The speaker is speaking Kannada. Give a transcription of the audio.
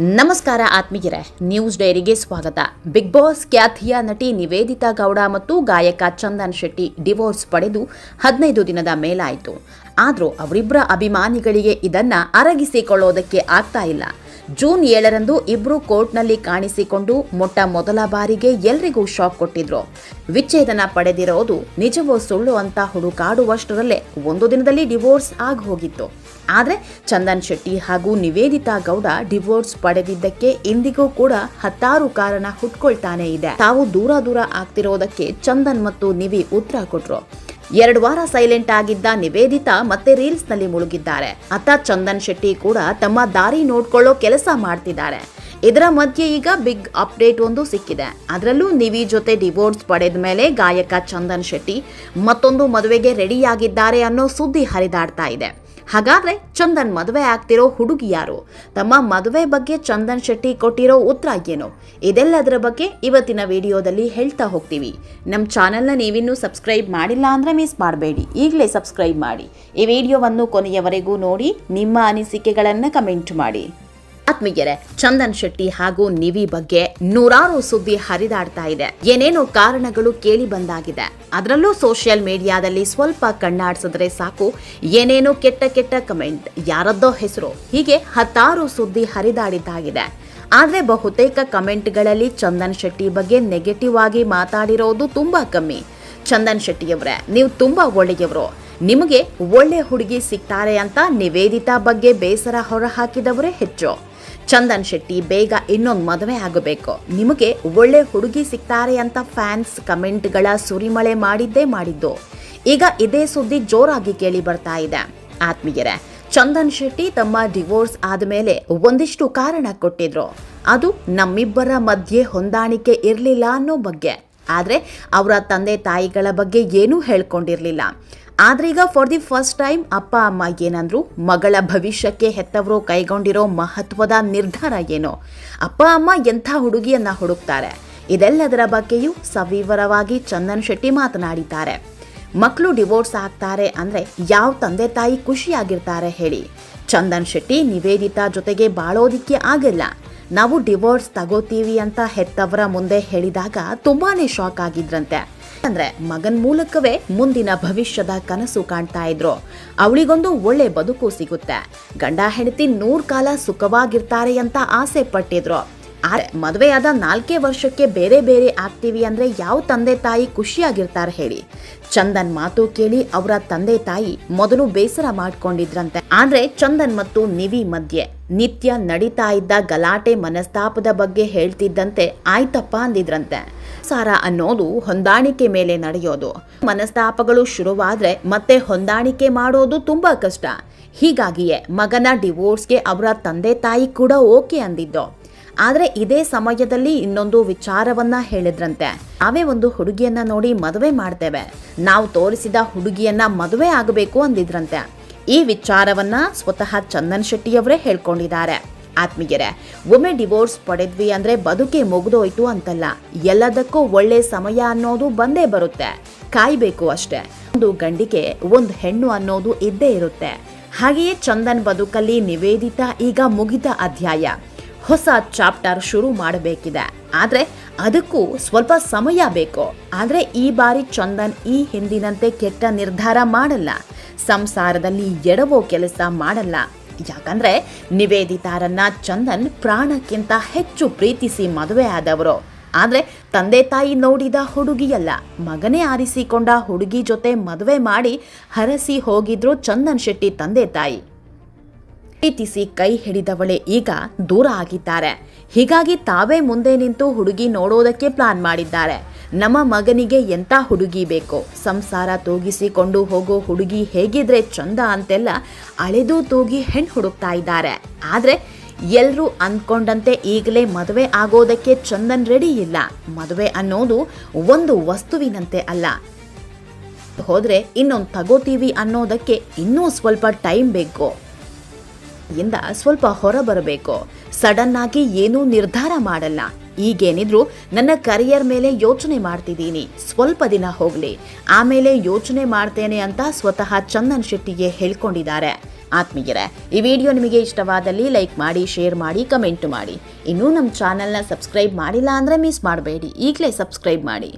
ನಮಸ್ಕಾರ ಆತ್ಮೀಯರೇ, ನ್ಯೂಸ್ ಡೈರಿಗೆ ಸ್ವಾಗತ. ಬಿಗ್ ಬಾಸ್ ಖ್ಯಾತಿಯ ನಟಿ ನಿವೇದಿತಾ ಗೌಡ ಮತ್ತು ಗಾಯಕ ಚಂದನ್ ಶೆಟ್ಟಿ ಡಿವೋರ್ಸ್ ಪಡೆದು ಹದಿನೈದು ದಿನದ ಮೇಲಾಯಿತು. ಆದರೂ ಅವರಿಬ್ಬರ ಅಭಿಮಾನಿಗಳಿಗೆ ಇದನ್ನ ಅರಗಿಸಿಕೊಳ್ಳೋದಕ್ಕೆ ಆಗ್ತಾ ಇಲ್ಲ. ಜೂನ್ ಏಳರಂದು ಇಬ್ರು ಕೋರ್ಟ್ನಲ್ಲಿ ಕಾಣಿಸಿಕೊಂಡು ಮೊಟ್ಟ ಮೊದಲ ಬಾರಿಗೆ ಎಲ್ರಿಗೂ ಶಾಕ್ ಕೊಟ್ಟಿದ್ರು. ವಿಚ್ಛೇದನ ಪಡೆದಿರೋದು ನಿಜವೋ ಸುಳ್ಳು ಅಂತ ಹುಡುಕಾಡುವಷ್ಟರಲ್ಲೇ ಒಂದು ದಿನದಲ್ಲಿ ಡಿವೋರ್ಸ್ ಆಗಿ ಹೋಗಿತ್ತು ಆದರೆ ಚಂದನ್ ಶೆಟ್ಟಿ ಹಾಗೂ ನಿವೇದಿತಾ ಗೌಡ ಡಿವೋರ್ಸ್ ಪಡೆದಿದ್ದಕ್ಕೆ ಇಂದಿಗೂ ಕೂಡ ಹತ್ತಾರು ಕಾರಣ ಹುಟ್ಕೊಳ್ತಾನೆ ಇದೆ. ತಾವು ದೂರ ದೂರ ಆಗ್ತಿರೋದಕ್ಕೆ ಚಂದನ್ ಮತ್ತು ನಿವಿ ಉತ್ತರ ಕೊಟ್ರು. ಎರಡು ವಾರ ಸೈಲೆಂಟ್ ಆಗಿದ್ದ ನಿವೇದಿತಾ ಮತ್ತೆ ರೀಲ್ಸ್ನಲ್ಲಿ ಮುಳುಗಿದ್ದಾರೆ. ಅತ್ತ ಚಂದನ್ ಶೆಟ್ಟಿ ಕೂಡ ತಮ್ಮ ದಾರಿ ನೋಡ್ಕೊಳ್ಳೋ ಕೆಲಸ ಮಾಡ್ತಿದ್ದಾರೆ. ಇದರ ಮಧ್ಯೆ ಈಗ ಬಿಗ್ ಅಪ್ಡೇಟ್ ಒಂದು ಸಿಕ್ಕಿದೆ. ಅದರಲ್ಲೂ ನಿವಿ ಜೊತೆ ಡಿವೋರ್ಸ್ ಪಡೆದ ಮೇಲೆ ಗಾಯಕ ಚಂದನ್ ಶೆಟ್ಟಿ ಮತ್ತೊಂದು ಮದುವೆಗೆ ರೆಡಿಯಾಗಿದ್ದಾರೆ ಅನ್ನೋ ಸುದ್ದಿ ಹರಿದಾಡ್ತಾ ಇದೆ. ಹಾಗಾದ್ರೆ ಚಂದನ್ ಮದುವೆ ಆಗ್ತಿರೋ ಹುಡುಗಿ ಯಾರು? ತಮ್ಮ ಮದುವೆ ಬಗ್ಗೆ ಚಂದನ್ ಶೆಟ್ಟಿ ಕೊಟ್ಟಿರೋ ಉತ್ತರ ಏನು? ಇದೆಲ್ಲದರ ಬಗ್ಗೆ ಇವತ್ತಿನ ವಿಡಿಯೋದಲ್ಲಿ ಹೇಳ್ತಾ ಹೋಗ್ತೀವಿ. ನಮ್ಮ ಚಾನೆಲ್ನ ನೀವಿನ್ನೂ ಸಬ್ಸ್ಕ್ರೈಬ್ ಮಾಡಿಲ್ಲ ಅಂದ್ರೆ ಮಿಸ್ ಮಾಡಬೇಡಿ. ಈಗಲೇ ಸಬ್ಸ್ಕ್ರೈಬ್ ಮಾಡಿ. ಈ ವಿಡಿಯೋವನ್ನು ಕೊನೆಯವರೆಗೂ ನೋಡಿ, ನಿಮ್ಮ ಅನಿಸಿಕೆಗಳನ್ನು ಕಮೆಂಟ್ ಮಾಡಿ. ಆತ್ಮೀಯರೇ, ಚಂದನ್ ಶೆಟ್ಟಿ ಹಾಗೂ ನಿವಿ ಬಗ್ಗೆ ನೂರಾರು ಸುದ್ದಿ ಹರಿದಾಡ್ತಾ ಇದೆ. ಏನೇನೋ ಕಾರಣಗಳು ಕೇಳಿ ಬಂದಾಗಿದೆ. ಅದರಲ್ಲೂ ಸೋಷಿಯಲ್ ಮೀಡಿಯಾದಲ್ಲಿ ಸ್ವಲ್ಪ ಕಣ್ಣಾಡ್ಸಿದ್ರೆ ಸಾಕು. ಏನೇನೋ ಕೆಟ್ಟ ಕೆಟ್ಟ ಕಮೆಂಟ್, ಯಾರದ್ದೋ ಹೆಸರು, ಹೀಗೆ ಹತ್ತಾರು ಸುದ್ದಿ ಹರಿದಾಡಿದ್ದಾಗಿದೆ. ಆದ್ರೆ ಬಹುತೇಕ ಕಮೆಂಟ್ಗಳಲ್ಲಿ ಚಂದನ್ ಶೆಟ್ಟಿ ಬಗ್ಗೆ ನೆಗೆಟಿವ್ ಆಗಿ ಮಾತಾಡಿರೋದು ತುಂಬಾ ಕಮ್ಮಿ. ಚಂದನ್ ಶೆಟ್ಟಿಯವರೇ, ನೀವು ತುಂಬಾ ಒಳ್ಳೆಯವರು. ನಿಮಗೆ ಒಳ್ಳೆ ಹುಡುಗಿ ಸಿಗ್ತಾರೆ ಅಂತ ನಿವೇದಿತಾ ಬಗ್ಗೆ ಬೇಸರ ಹೊರಹಾಕಿದವರೇ ಹೆಚ್ಚು. ಚಂದನ್ ಶೆಟ್ಟಿ ಬೇಗ ಇನ್ನೊಂದು ಮದುವೆ ಆಗಬೇಕು. ನಿಮಗೆ ಒಳ್ಳೆ ಹುಡುಗಿ ಸಿಗ್ತಾರೆ ಅಂತ ಫ್ಯಾನ್ಸ್ ಕಮೆಂಟ್ಗಳ ಸುರಿಮಳೆ ಮಾಡಿದ್ದೇ ಮಾಡಿದ್ದು. ಈಗ ಇದೇ ಸುದ್ದಿ ಜೋರಾಗಿ ಕೇಳಿ ಬರ್ತಾ ಇದೆ. ಆತ್ಮೀಯರೇ, ಚಂದನ್ ಶೆಟ್ಟಿ ತಮ್ಮ ಡಿವೋರ್ಸ್ ಆದಮೇಲೆ ಒಂದಿಷ್ಟು ಕಾರಣ ಕೊಟ್ಟಿದ್ರು. ಅದು ನಮ್ಮಿಬ್ಬರ ಮಧ್ಯೆ ಹೊಂದಾಣಿಕೆ ಇರಲಿಲ್ಲ ಅನ್ನೋ ಬಗ್ಗೆ. ಆದರೆ ಅವರ ತಂದೆ ತಾಯಿಗಳ ಬಗ್ಗೆ ಏನೂ ಹೇಳ್ಕೊಂಡಿರಲಿಲ್ಲ. ಆದ್ರೀಗ ಫಾರ್ ದಿ ಫಸ್ಟ್ ಟೈಮ್ ಅಪ್ಪ ಅಮ್ಮ ಏನಂದ್ರು, ಮಗಳ ಭವಿಷ್ಯಕ್ಕೆ ಹೆತ್ತವರು ಕೈಗೊಂಡಿರೋ ಮಹತ್ವದ ನಿರ್ಧಾರ ಏನು? ಅಪ್ಪ ಅಮ್ಮ ಎಂಥ ಹುಡುಗಿಯನ್ನ ಹುಡುಕ್ತಾರೆ? ಇದೆಲ್ಲದರ ಬಗ್ಗೆಯೂ ಸವಿವರವಾಗಿ ಚಂದನ್ ಶೆಟ್ಟಿ ಮಾತನಾಡಿದ್ದಾರೆ. ಮಕ್ಕಳು ಡಿವೋರ್ಸ್ ಆಗ್ತಾರೆ ಅಂದ್ರೆ ಯಾವ ತಂದೆ ತಾಯಿ ಖುಷಿಯಾಗಿರ್ತಾರೆ ಹೇಳಿ. ಚಂದನ್ ಶೆಟ್ಟಿ ನಿವೇದಿತಾ ಜೊತೆಗೆ ಬಾಳೋದಿಕ್ಕೆ ಆಗಿಲ್ಲ. ನಾವು ಡಿವೋರ್ಸ್ ತಗೋತೀವಿ ಅಂತ ಹೆತ್ತವರ ಮುಂದೆ ಹೇಳಿದಾಗ ತುಂಬಾನೇ ಶಾಕ್ ಆಗಿದ್ರಂತೆ. ಅಂದ್ರೆ ಮಗನ್ ಮೂಲಕವೇ ಮುಂದಿನ ಭವಿಷ್ಯದ ಕನಸು ಕಾಣ್ತಾ ಇದ್ರು. ಅವಳಿಗೊಂದು ಒಳ್ಳೆ ಬದುಕು ಸಿಗುತ್ತೆ. ಗಂಡ ಹೆಂಡತಿ ನೂರ್ ಕಾಲ ಸುಖವಾಗಿರ್ತಾರೆ ಅಂತ ಆಸೆ ಪಟ್ಟಿದ್ರು. ಮದುವೆಯಾದ ನಾಲ್ಕೇ ವರ್ಷಕ್ಕೆ ಬೇರೆ ಬೇರೆ ಆಗ್ತೀವಿ ಅಂದ್ರೆ ಯಾವ ತಂದೆ ತಾಯಿ ಖುಷಿಯಾಗಿರ್ತಾರೆ ಹೇಳಿ. ಚಂದನ್ ಮಾತು ಕೇಳಿ ಅವರ ತಂದೆ ತಾಯಿ ಮೊದಲು ಬೇಸರ ಮಾಡ್ಕೊಂಡಿದ್ರಂತೆ. ಆದ್ರೆ ಚಂದನ್ ಮತ್ತು ನಿವಿ ಮಧ್ಯೆ ನಿತ್ಯ ನಡೀತಾ ಇದ್ದ ಗಲಾಟೆ ಮನಸ್ತಾಪದ ಬಗ್ಗೆ ಹೇಳ್ತಿದ್ದಂತೆ ಆಯ್ತಪ್ಪ ಅಂದಿದ್ರಂತೆ. ಸಾರ ಅನ್ನೋದು ಹೊಂದಾಣಿಕೆ ಮೇಲೆ ನಡೆಯೋದು. ಮನಸ್ತಾಪಗಳು ಶುರುವಾದ್ರೆ ಮತ್ತೆ ಹೊಂದಾಣಿಕೆ ಮಾಡೋದು ತುಂಬಾ ಕಷ್ಟ. ಹೀಗಾಗಿಯೇ ಮಗನ ಡಿವೋರ್ಸ್ಗೆ ಅವರ ತಂದೆ ತಾಯಿ ಕೂಡ ಓಕೆ ಅಂದಿದ್ದು. ಆದ್ರೆ ಇದೇ ಸಮಯದಲ್ಲಿ ಇನ್ನೊಂದು ವಿಚಾರವನ್ನ ಹೇಳಿದ್ರಂತೆ. ನಾವೇ ಒಂದು ಹುಡುಗಿಯನ್ನ ನೋಡಿ ಮದುವೆ ಮಾಡ್ತೇವೆ. ನಾವು ತೋರಿಸಿದ ಹುಡುಗಿಯನ್ನ ಮದುವೆ ಆಗಬೇಕು ಅಂದಿದ್ರಂತೆ. ಈ ವಿಚಾರವನ್ನ ಸ್ವತಃ ಚಂದನ್ ಶೆಟ್ಟಿಯವರೇ ಹೇಳ್ಕೊಂಡಿದ್ದಾರೆ. ಆತ್ಮೀಯರೇ ಒಮ್ಮೆ ಡಿವೋರ್ಸ್ ಪಡೆದ್ವಿ ಅಂದ್ರೆ ಬದುಕೆ ಮುಗಿದೋಯ್ತು ಅಂತಲ್ಲ. ಎಲ್ಲದಕ್ಕೂ ಒಳ್ಳೆ ಸಮಯ ಅನ್ನೋದು ಬಂದೇ ಬರುತ್ತೆ. ಕಾಯ್ಬೇಕು ಅಷ್ಟೇ. ಒಂದು ಗಂಡಿಗೆ ಒಂದು ಹೆಣ್ಣು ಅನ್ನೋದು ಇದ್ದೇ ಇರುತ್ತೆ. ಹಾಗೆಯೇ ಚಂದನ್ ಬದುಕಲ್ಲಿ ನಿವೇದಿತ ಈಗ ಮುಗಿದ ಅಧ್ಯಾಯ. ಹೊಸ ಚಾಪ್ಟರ್ ಶುರು ಮಾಡಬೇಕಿದೆ. ಆದರೆ ಅದಕ್ಕೂ ಸ್ವಲ್ಪ ಸಮಯ ಬೇಕು. ಆದರೆ ಈ ಬಾರಿ ಚಂದನ್ ಈ ಹಿಂದಿನಂತೆ ಕೆಟ್ಟ ನಿರ್ಧಾರ ಮಾಡಲ್ಲ. ಸಂಸಾರದಲ್ಲಿ ಎಡವೋ ಕೆಲಸ ಮಾಡಲ್ಲ. ಯಾಕಂದ್ರೆ ನಿವೇದಿತಾರನ್ನ ಚಂದನ್ ಪ್ರಾಣಕ್ಕಿಂತ ಹೆಚ್ಚು ಪ್ರೀತಿಸಿ ಮದುವೆ ಆದವರು. ಆದರೆ ತಂದೆ ತಾಯಿ ನೋಡಿದ ಹುಡುಗಿಯಲ್ಲ. ಮಗನೇ ಆರಿಸಿಕೊಂಡ ಹುಡುಗಿ ಜೊತೆ ಮದುವೆ ಮಾಡಿ ಹರಸಿ ಹೋಗಿದ್ರು ಚಂದನ್ ಶೆಟ್ಟಿ ತಂದೆ ತಾಯಿ. ಪ್ರೀತಿಸಿ ಕೈ ಹಿಡಿದವಳೆ. ಈಗ ದೂರ ಆಗಿದ್ದಾರೆ. ಹೀಗಾಗಿ ತಾವೇ ಮುಂದೆ ನಿಂತು ಹುಡುಗಿ ನೋಡೋದಕ್ಕೆ ಪ್ಲಾನ್ ಮಾಡಿದ್ದಾರೆ. ನಮ್ಮ ಮಗನಿಗೆ ಎಂಥ ಹುಡುಗಿ ಬೇಕು? ಸಂಸಾರ ತೂಗಿಸಿಕೊಂಡು ಹೋಗೋ ಹುಡುಗಿ ಹೇಗಿದ್ರೆ ಚಂದ ಅಂತೆಲ್ಲ ಅಳೆದು ತೂಗಿ ಹೆಣ್ಣು ಹುಡುಕ್ತಾ ಇದ್ದಾರೆ. ಆದ್ರೆ ಎಲ್ಲರೂ ಅಂದ್ಕೊಂಡಂತೆ ಈಗಲೇ ಮದುವೆ ಆಗೋದಕ್ಕೆ ಚಂದನ್ ರೆಡಿ ಇಲ್ಲ. ಮದುವೆ ಅನ್ನೋದು ಒಂದು ವಸ್ತುವಿನಂತೆ ಅಲ್ಲ. ಹೋದ್ರೆ ಇನ್ನೊಂದು ತಗೋತೀವಿ ಅನ್ನೋದಕ್ಕೆ ಇನ್ನೂ ಸ್ವಲ್ಪ ಟೈಮ್ ಬೇಕು. ಇಂದ ಸ್ವಲ್ಪ ಹೊರಬರಬೇಕು. ಸಡನ್ ಆಗಿ ಏನೂ ನಿರ್ಧಾರ ಮಾಡಲ್ಲ. ಈಗೇನಿದ್ರು ನನ್ನ ಕರಿಯರ್ ಮೇಲೆ ಯೋಚನೆ ಮಾಡ್ತಿದ್ದೀನಿ. ಸ್ವಲ್ಪ ದಿನ ಹೋಗ್ಲಿ. ಆಮೇಲೆ ಯೋಚನೆ ಮಾಡ್ತೇನೆ ಅಂತ ಸ್ವತಃ ಚಂದನ್ ಶೆಟ್ಟಿಗೆ ಹೇಳ್ಕೊಂಡಿದ್ದಾರೆ. ಆತ್ಮೀಯರೇ, ಈ ವಿಡಿಯೋ ನಿಮಗೆ ಇಷ್ಟವಾದಲ್ಲಿ ಲೈಕ್ ಮಾಡಿ, ಶೇರ್ ಮಾಡಿ, ಕಮೆಂಟ್ ಮಾಡಿ. ಇನ್ನೂ ನಮ್ಮ ಚಾನೆಲ್ನ ಸಬ್ಸ್ಕ್ರೈಬ್ ಮಾಡಿಲ್ಲ ಅಂದರೆ ಮಿಸ್ ಮಾಡಬೇಡಿ. ಈಗಲೇ ಸಬ್ಸ್ಕ್ರೈಬ್ ಮಾಡಿ.